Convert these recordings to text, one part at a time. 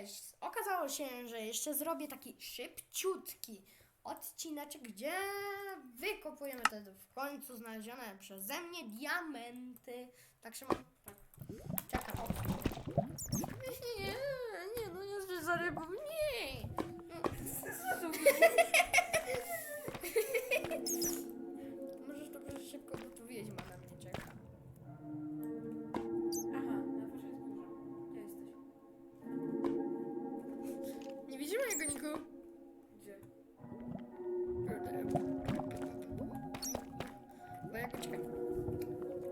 cześć! Okazało się, że jeszcze zrobię taki szybciutki odcineczek, gdzie wykopujemy te w końcu znalezione przeze mnie diamenty. Tak, Szymon? Tak. Czekam. O. Nie, nie, no jest za rybą. Nie! Możesz Niku? Gdzie? Bo jak czekaj.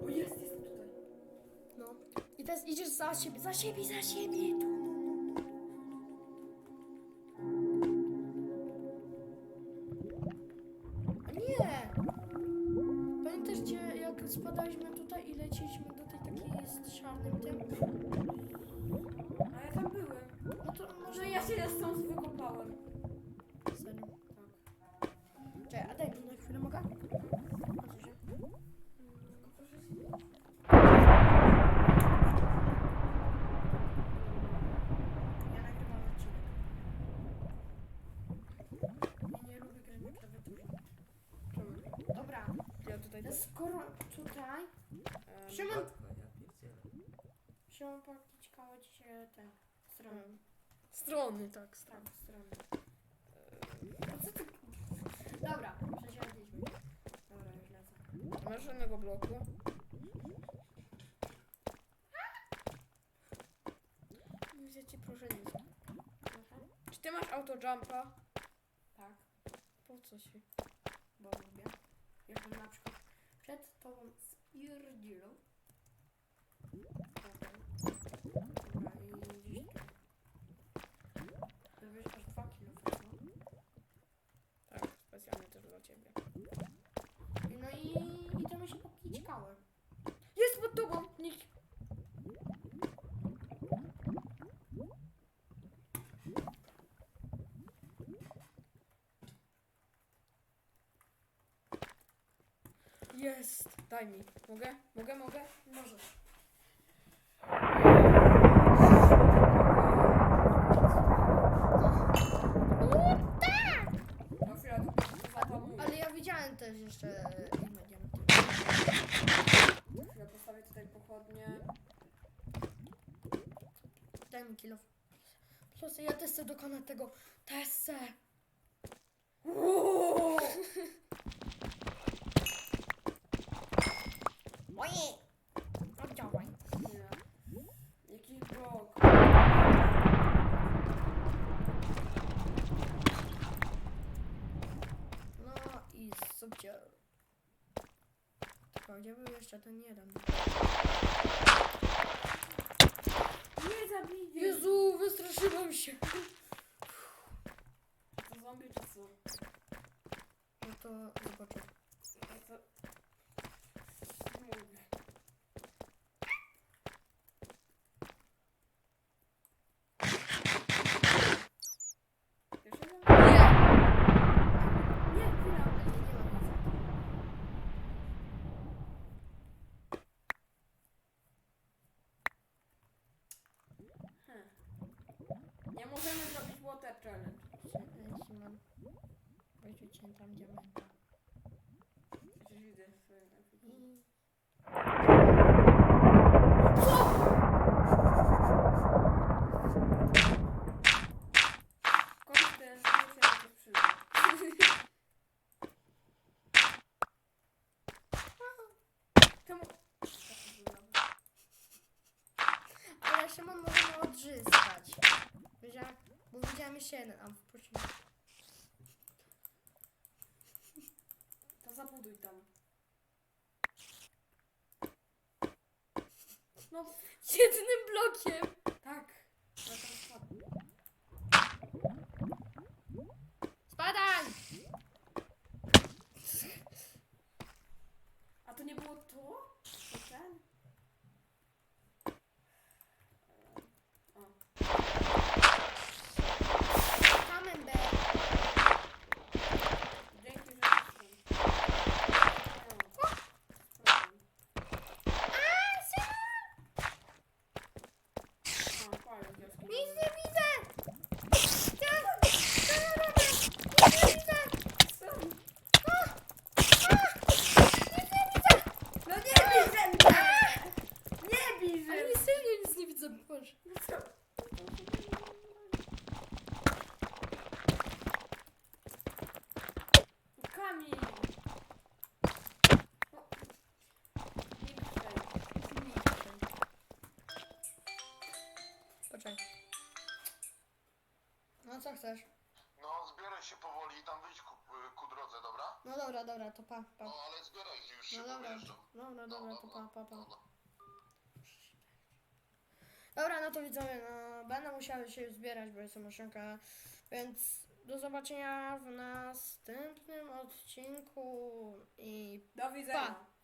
O, jest, jestem tutaj. No. I teraz idziesz za siebie, za siebie, za siebie. Tu, no, no, no. Nie! Pamiętacie, jak spadaliśmy tutaj i leciliśmy do tej takiej z czarnym tym? A ja tam byłem. No to może ja się stąd wykopałem. Serio. Tak. Czekaj, a daj mi na chwilę, mogę? Odsuń się. Dobra, Ja tutaj też. skoro tutaj Szymon. Szymon bardzo ciekawe ci się strony. Strony, tak, Tak, strony. strony. A co ty... Dobra, przesiadliśmy. Dobra, już lecę. Masz żadnego bloku? Widzę ci proszę. Proszę? Czy ty masz autojumpa? Tak, Po co ci? bo lubię. Jakbym na przykład przed tobą spierdzielał. Dobra, i gdzieś tu. To wiesz, aż dwa kilo wchodzą. Tak, specjalnie też dla ciebie. No i, i mi się pokićkały. Jest pod tobą! Nikt. Jest! Daj mi. Mogę? Mogę, mogę? Możesz. Na chwilę, to zatamuję. Ale też jeszcze inne diamenty. Na chwilę postawię tutaj pochodnie. Daj mi kilo. Plus ja też chcę dokonać tego tesę. Uuu! Oje! Oddziałaj. Nie. Jaki blok? No i subcie. Był jeszcze ten jeden? Nie zabij! Jezu, wystraszyłem się. To zombie czy co? No to zobaczę. A to... Nie mówię. Już jeden? Nie! Nie, chwila. Nie, nie mam nic. Hmm. Nie możemy zrobić water challenge. Simon. Wyrzuciłem tam diamenta. Przecież widzę. I... Skąd ten się na to przyda? Czemu? Ale Szymon możemy odzyskać. Wiedziałem, bo widziałem jeszcze jeden, a proszę. To zabuduj tam. No, Jednym blokiem! tak. Ja tam spadnę. Spadaj! A to nie było to? To ten? O. Camembert. Dzięki, że jestem. O, problem. A, Szymon! Zobacz. No co? Kamień! O. Milczej. Poczekaj. No co chcesz? No, zbieraj się powoli i tam wyjdź ku, ku drodze, dobra? No dobra, dobra, to pa, pa. No, ale zbieraj się już się No dobra, dobra, dobra, to pa, pa, pa. no. Dobra, no to widzowie, no będę musiał się zbierać, bo jestem maszynka, więc do zobaczenia w następnym odcinku i Do widzenia. Pa.